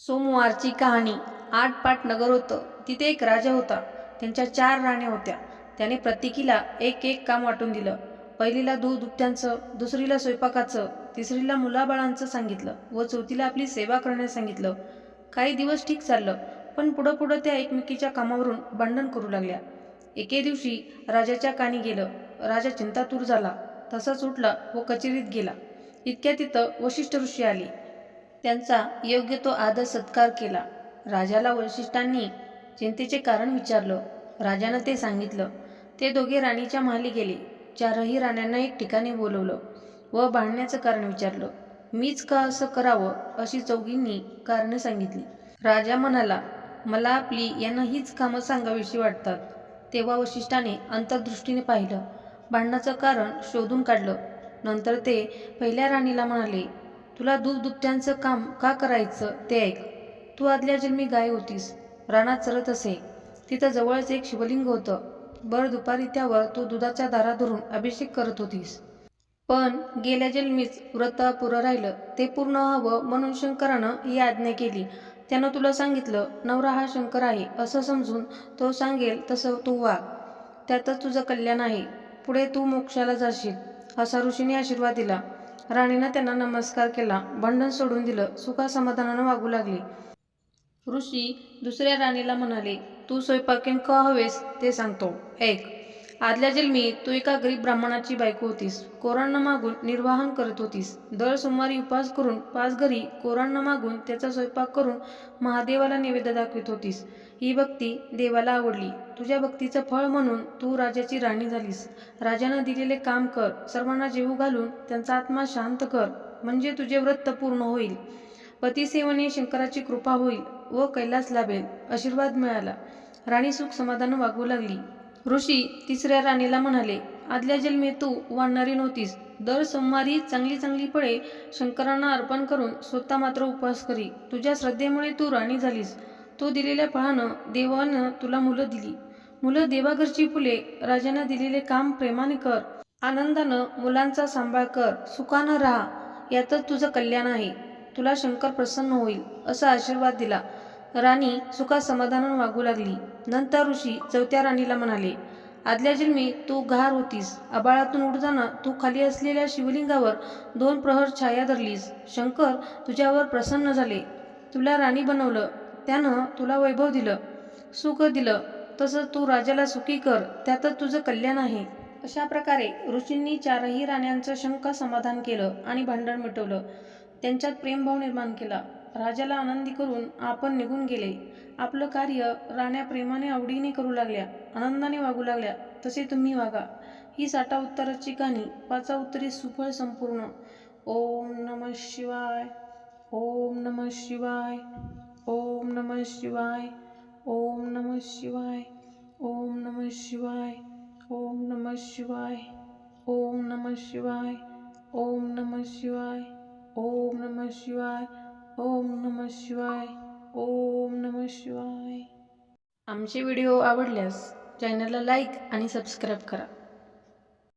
सोमवारची कहाणी आठ पाट नगर होतं. तिथे एक राजा होता. त्यांच्या चार राण्या होत्या. त्याने प्रत्येकीला एक एक काम वाटून दिलं. पहिलीला दूध दुभत्यांचं दुसरीला स्वयंपाकाचं तिसरीला मुलाबाळांचं सांगितलं व चौथीला आपली सेवा करण्यास सांगितलं. काही दिवस ठीक चाललं पण पुढं पुढं त्या एकमेकीच्या कामावरून भांडण करू लागल्या. एके दिवशी राजाच्या कानी गेलं. राजा चिंतातूर झाला. तसाच उठला व कचेरीत गेला. इतक्या तिथं वशिष्ठ ऋषी आली. त्यांचा योग्य तो आदर सत्कार केला. राजाला वशिष्ठांनी चिंतेचे कारण विचारलं. राजानं ते सांगितलं. ते दोघे राणीच्या महाली गेले. चारही राण्यांना एक ठिकाणी बोलवलं व भांडण्याचं कारण विचारलं. मीच का असं करावं? अशी चौघींनी कारणं सांगितली. राजा म्हणाला मला आपली यांना हीच कामं सांगावीशी वाटतात. तेव्हा वशिष्ठाने अंतर्दृष्टीने पाहिलं. भांडणाचं कारण शोधून काढलं. नंतर ते पहिल्या राणीला म्हणाले तुला दूध दुपट्यांचं काम का करायचं ते ऐक. तू आदल्या जन्मी गाय होतीस. रानात चरत असे. तिथं जवळच एक शिवलिंग होतं. भर दुपारी त्यावर तू दुधाच्या दारा धरून अभिषेक करत होतीस. पण गेल्या जन्मीच व्रत पुरं राहिलं. ते पूर्ण व्हावं म्हणून शंकरानं ही आज्ञा केली. त्यानं तुला सांगितलं नवरा हा शंकर आहे. असं समजून तो सांगेल तसं तू वा त्यातच तुझं कल्याण आहे. पुढे तू मोक्षाला जाशील. असा ऋषीने आशीर्वाद दिला. राणीनं त्यांना नमस्कार केला. भांडण सोडून दिलं. सुखासमाधानानं वागू लागली. ऋषी दुसऱ्या राणीला म्हणाले तू स्वयंपाकीन का हवेस? ते सांगतो. ऐक आदल्या जन्मी तू एका गरीब ब्राह्मणाची बायको होतीस. कोरांना मागून निर्वाहन करत होतीस. दर सोमवारी उपास करून पाच घरी कोरांना मागून त्याचा स्वयंपाक करून महादेवाला नैवेद्य दाखवित होतीस. ही भक्ती देवाला आवडली. तुझ्या भक्तीचं फळ म्हणून तू राजाची राणी झालीस. राजानं दिलेले काम कर. सर्वांना जेवू घालून त्यांचा आत्मा शांत कर. म्हणजे तुझे व्रत पूर्ण होईल. पतिसेवने शंकराची कृपा होईल व कैलास लाभेल. आशीर्वाद मिळाला. राणी सुख समाधान वागू लागली. ऋषी तिसऱ्या राणीला म्हणाले आदल्या जन्मी तू वाढणारी नव्हतीस. दर सोमवारी चांगली चांगली फळे शंकरांना अर्पण करून स्वतः मात्र उपवास करी. तुझ्या श्रद्धेमुळे तू राणी झालीस. तू दिलेल्या फळानं देवानं तुला मुलं दिली. मुलं देवाघरची फुले राजानं दिलेले काम प्रेमाने कर. आनंदानं मुलांचा सांभाळ कर. सुखानं राहा. यातच तुझं कल्याण आहे. तुला शंकर प्रसन्न होईल. असा आशीर्वाद दिला. राणी सुखा समाधानानं वागू लागली. नंतर ऋषी चौथ्या राणीला म्हणाले आदल्या जन्मी तू घार होतीस. आबाळातून उडताना तू खाली असलेल्या शिवलिंगावर दोन प्रहर छाया धरलीस. शंकर तुझ्यावर प्रसन्न झाले. तुला राणी बनवलं. त्यानं तुला वैभव दिलं. सुख दिलं. तसं तू राजाला सुखी कर. त्यातच तुझं कल्याण आहे. अशा प्रकारे ऋषींनी चारही राण्यांचं शंका समाधान केलं आणि भांडण मिटवलं. त्यांच्यात प्रेमभाव निर्माण केला. राजाला आनंदी करून आपण निघून गेले. आपलं कार्य राण्या प्रेमाने आवडीने करू लागल्या आनंदाने वागू लागल्या. तसे तुम्ही वागा. ही साठा उत्तराची कहाणी पाचा उत्तरी सुफळ संपूर्ण. ओम नम शिवाय. ओम नम शिवाय. ओम नम शिवाय. ओम नम शिवाय. ओम नम शिवाय. ओम नम शिवाय. ओम नम शिवाय. ओम नम शिवाय. ओम नम शिवाय. ओम नम शिवाय ओम नम शिवाय. आमचे व्हिडिओ आवडल्यास चॅनलला लाईक आणि सबस्क्राईब करा.